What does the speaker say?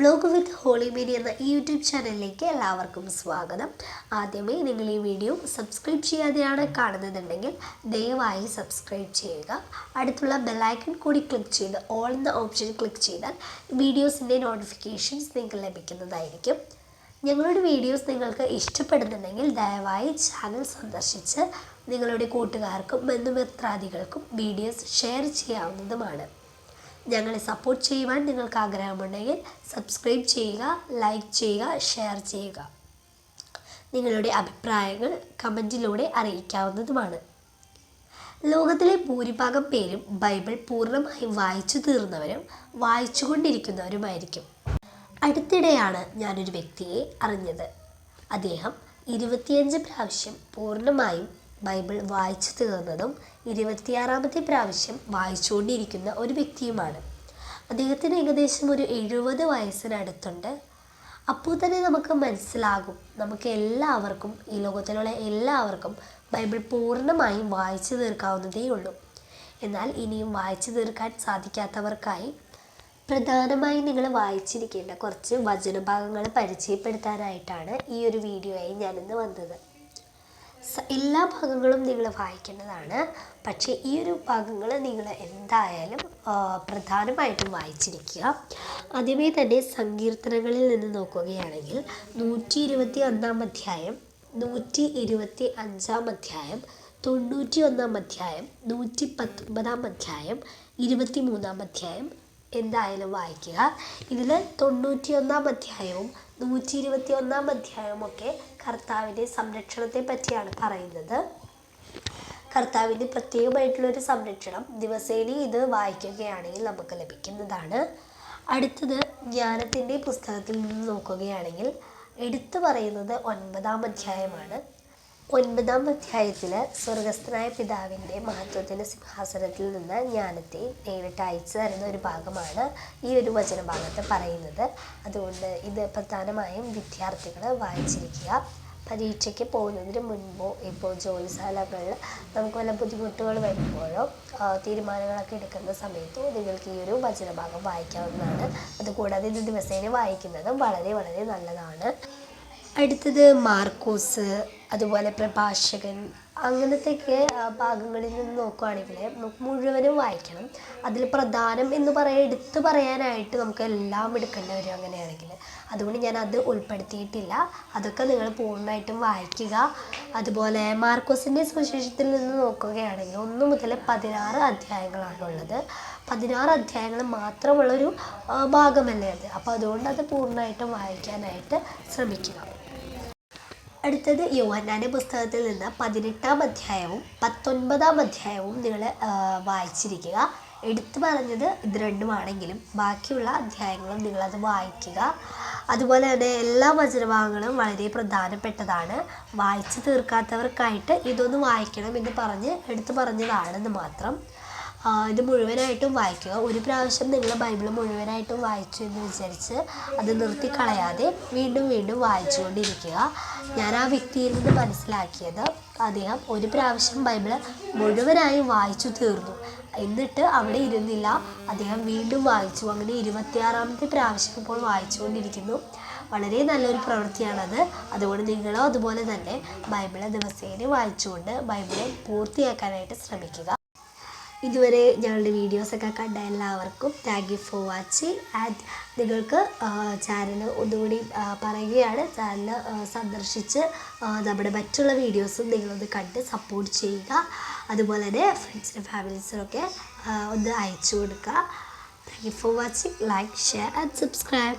Blog with Holy media എന്ന ഈ YouTube ചാനലിലേക്ക് എല്ലാവർക്കും സ്വാഗതം. ആദ്യമേ നിങ്ങൾ ഈ വീഡിയോ സബ്സ്ക്രൈബ് ചെയ്യാതെയാണ് കാണുന്നതുണ്ടെങ്കിൽ ദയവായി സബ്സ്ക്രൈബ് ചെയ്യുക. അടുത്തുള്ള ബെല്ലൈക്കൺ കൂടി ക്ലിക്ക് ചെയ്ത് ഓൾ എന്ന ഓപ്ഷൻ ക്ലിക്ക് ചെയ്താൽ വീഡിയോസിന്റെ നോട്ടിഫിക്കേഷൻസ് നിങ്ങൾക്ക് ലഭിക്കുന്നതായിരിക്കും. ഞങ്ങളുടെ വീഡിയോസ് നിങ്ങൾക്ക് ഇഷ്ടപ്പെടുന്നുണ്ടെങ്കിൽ ദയവായി ചാനൽ സന്ദർശിച്ച് നിങ്ങളുടെ കൂട്ടുകാർക്കും ബന്ധുമിത്രാദികൾക്കും വീഡിയോസ് ഷെയർ ചെയ്യാവുന്നതുമാണ്. ഞങ്ങളെ സപ്പോർട്ട് ചെയ്യുവാൻ നിങ്ങൾക്ക് ആഗ്രഹമുണ്ടെങ്കിൽ സബ്സ്ക്രൈബ് ചെയ്യുക ലൈക്ക് ചെയ്യുക ഷെയർ ചെയ്യുക. നിങ്ങളുടെ അഭിപ്രായങ്ങൾ കമന്റിലൂടെ അറിയിക്കാവുന്നതുമാണ്. ലോകത്തിലെ ഭൂരിഭാഗം പേരും ബൈബിൾ പൂർണമായും വായിച്ചു തീർന്നവരും വായിച്ചു വായിച്ചുകൊണ്ടിരിക്കുന്നവരുമായിരിക്കും അടുത്തിടെയാണ് ഞാനൊരു വ്യക്തിയെ അറിഞ്ഞത്. അദ്ദേഹം ഇരുപത്തിയഞ്ച് പ്രാവശ്യം പൂർണമായും ബൈബിൾ വായിച്ചു തീർന്നതും ഇരുപത്തിയാറാമത്തെ പ്രാവശ്യം വായിച്ചുകൊണ്ടിരിക്കുന്ന ഒരു വ്യക്തിയുമാണ്. അദ്ദേഹത്തിന് ഏകദേശം ഒരു എഴുപത് വയസ്സിനടുത്തുണ്ട്. അപ്പോൾ തന്നെ നമുക്ക് മനസ്സിലാകും. നമുക്ക് എല്ലാവർക്കും ഈ ലോകത്തിലുള്ള എല്ലാവർക്കും ബൈബിൾ പൂർണമായും വായിച്ചു തീർക്കാവുന്നതേ ഉള്ളൂ. എന്നാൽ ഇനിയും വായിച്ചു തീർക്കാൻ സാധിക്കാത്തവർക്കായി പ്രധാനമായി നിങ്ങൾ വായിച്ചിരിക്കേണ്ട കുറച്ച് വചനഭാഗങ്ങൾ പരിചയപ്പെടുത്താനായിട്ടാണ് ഈ ഒരു വീഡിയോയായി ഞാനിന്ന് വന്നത്. എല്ലാ ഭാഗങ്ങളും നിങ്ങൾ വായിക്കേണ്ടതാണ് പക്ഷേ ഈ ഒരു ഭാഗങ്ങൾ നിങ്ങൾ എന്തായാലും പ്രധാനമായിട്ടും വായിച്ചിരിക്കുക. ആദ്യമേ തന്നെ സങ്കീർത്തനങ്ങളിൽ നിന്ന് നോക്കുകയാണെങ്കിൽ നൂറ്റി ഇരുപത്തി ഒന്നാം അധ്യായം നൂറ്റി ഇരുപത്തി അഞ്ചാം അധ്യായം തൊണ്ണൂറ്റി ഒന്നാം അധ്യായം നൂറ്റി പത്തൊമ്പതാം അധ്യായം ഇരുപത്തി മൂന്നാം അധ്യായം എന്തായാലും വായിക്കുക. ഇതിൽ തൊണ്ണൂറ്റിയൊന്നാം അധ്യായവും നൂറ്റി ഇരുപത്തി ഒന്നാം അധ്യായവും ഒക്കെ കർത്താവിന്റെ സംരക്ഷണത്തെ പറ്റിയാണ് പറയുന്നത്. കർത്താവിന്റെ പ്രത്യേകമായിട്ടുള്ളൊരു സംരക്ഷണം ദിവസേന ഇത് വായിക്കുകയാണെങ്കിൽ നമുക്ക് ലഭിക്കുന്നതാണ്. അടുത്തത് ജ്ഞാനത്തിന്റെ പുസ്തകത്തിൽ നിന്ന് നോക്കുകയാണെങ്കിൽ എടുത്തു പറയുന്നത് ഒൻപതാം അധ്യായമാണ്. ഒൻപതാം അധ്യായത്തിൽ സ്വർഗസ്ഥനായ പിതാവിന്റെ മഹത്വത്തിന്റെ സിംഹാസനത്തിൽ നിന്ന് ജ്ഞാനത്തെ നേരിട്ട് അയച്ചു തരുന്ന ഒരു ഭാഗമാണ് ഈ ഒരു വചനഭാഗത്ത് പറയുന്നത്. അതുകൊണ്ട് ഇത് പ്രധാനമായും വിദ്യാർത്ഥികൾ വായിച്ചിരിക്കുക. പരീക്ഷയ്ക്ക് പോകുന്നതിന് മുൻപോ ഇപ്പോൾ ജോലിശാലകളിൽ നമുക്ക് വല്ല ബുദ്ധിമുട്ടുകൾ വരുമ്പോഴോ തീരുമാനങ്ങളൊക്കെ എടുക്കുന്ന സമയത്തോ നിങ്ങൾക്ക് ഈ ഒരു വചനഭാഗം വായിക്കാവുന്നതാണ്. അതുകൂടാതെ ഇത് ദിവസേന വായിക്കുന്നതും വളരെ വളരെ നല്ലതാണ്. അടുത്തത് മാർക്കോസ് അതുപോലെ പ്രഭാഷകൻ അങ്ങനത്തെയൊക്കെ ഭാഗങ്ങളിൽ നിന്ന് നോക്കുകയാണെങ്കിൽ നമുക്ക് മുഴുവനും വായിക്കണം. അതിൽ പ്രധാനം എന്ന് പറയാൻ എടുത്തു പറയാനായിട്ട് നമുക്ക് എല്ലാം എടുക്കേണ്ടി വരും അങ്ങനെയാണെങ്കിൽ. അതുകൊണ്ട് ഞാൻ അത് ഉൾപ്പെടുത്തിയിട്ടില്ല. അതൊക്കെ നിങ്ങൾ പൂർണമായിട്ടും വായിക്കുക. അതുപോലെ മാർക്കോസിന്റെ സുവിശേഷത്തിൽ നിന്ന് നോക്കുകയാണെങ്കിൽ ഒന്ന് മുതൽ പതിനാറ് അധ്യായങ്ങളാണുള്ളത്. പതിനാറ് അധ്യായങ്ങൾ മാത്രമുള്ളൊരു ഭാഗമല്ലേ അത്? അപ്പോൾ അതുകൊണ്ട് അത് പൂർണമായിട്ടും വായിക്കാനായിട്ട് ശ്രമിക്കുക. അടുത്തത് യോഹന്നാന്റെ പുസ്തകത്തിൽ നിന്ന് പതിനെട്ടാം അധ്യായവും പത്തൊൻപതാം അധ്യായവും നിങ്ങൾ വായിച്ചിരിക്കുക. എടുത്തു പറഞ്ഞത് ഇത് രണ്ടുമാണെങ്കിലും ബാക്കിയുള്ള അധ്യായങ്ങളും നിങ്ങളത് വായിക്കുക. അതുപോലെ തന്നെ എല്ലാ വചനഭാഗങ്ങളും വളരെ പ്രധാനപ്പെട്ടതാണ്. വായിച്ചു തീർക്കാത്തവർക്കായിട്ട് ഇതൊന്ന് വായിക്കണം എന്ന് പറഞ്ഞ് എടുത്തു പറഞ്ഞതാണെന്ന് മാത്രം. ഇത് മുഴുവനായിട്ടും വായിക്കുക. ഒരു പ്രാവശ്യം നിങ്ങൾ ബൈബിൾ മുഴുവനായിട്ടും വായിച്ചു എന്ന് വിചാരിച്ച് അത് നിർത്തി കളയാതെ വീണ്ടും വീണ്ടും വായിച്ചുകൊണ്ടിരിക്കുക. ഞാൻ ആ വ്യക്തിയിൽ നിന്ന് മനസ്സിലാക്കിയത് അദ്ദേഹം ഒരു പ്രാവശ്യം ബൈബിൾ മുഴുവനായും വായിച്ചു തീർന്നു. എന്നിട്ട് അവിടെ ഇരുന്നില്ല. അദ്ദേഹം വീണ്ടും വായിച്ചു. അങ്ങനെ ഇരുപത്തിയാറാമത്തെ പ്രാവശ്യം ഇപ്പോൾ വായിച്ചുകൊണ്ടിരിക്കുന്നു. വളരെ നല്ലൊരു പ്രവൃത്തിയാണത്. അതുകൊണ്ട് നിങ്ങളും അതുപോലെ തന്നെ ബൈബിൾ ദിവസേന വായിച്ചുകൊണ്ട് ബൈബിളെ പൂർത്തിയാക്കാനായിട്ട് ശ്രമിക്കുക. ഇതുവരെ ഞങ്ങളുടെ വീഡിയോസൊക്കെ കണ്ട എല്ലാവർക്കും thank you for watching and നിങ്ങൾക്ക് ചാനൽ ഒന്നുകൂടി പറയുകയാണ്. ചാനൽ സന്ദർശിച്ച് നമ്മുടെ മറ്റുള്ള വീഡിയോസും നിങ്ങളൊന്ന് കണ്ട് സപ്പോർട്ട് ചെയ്യുക. അതുപോലെ തന്നെ ഫ്രണ്ട്സിനും ഫാമിലീസിനൊക്കെ ഒന്ന് അയച്ചു കൊടുക്കുക. Thank you for watching like share and subscribe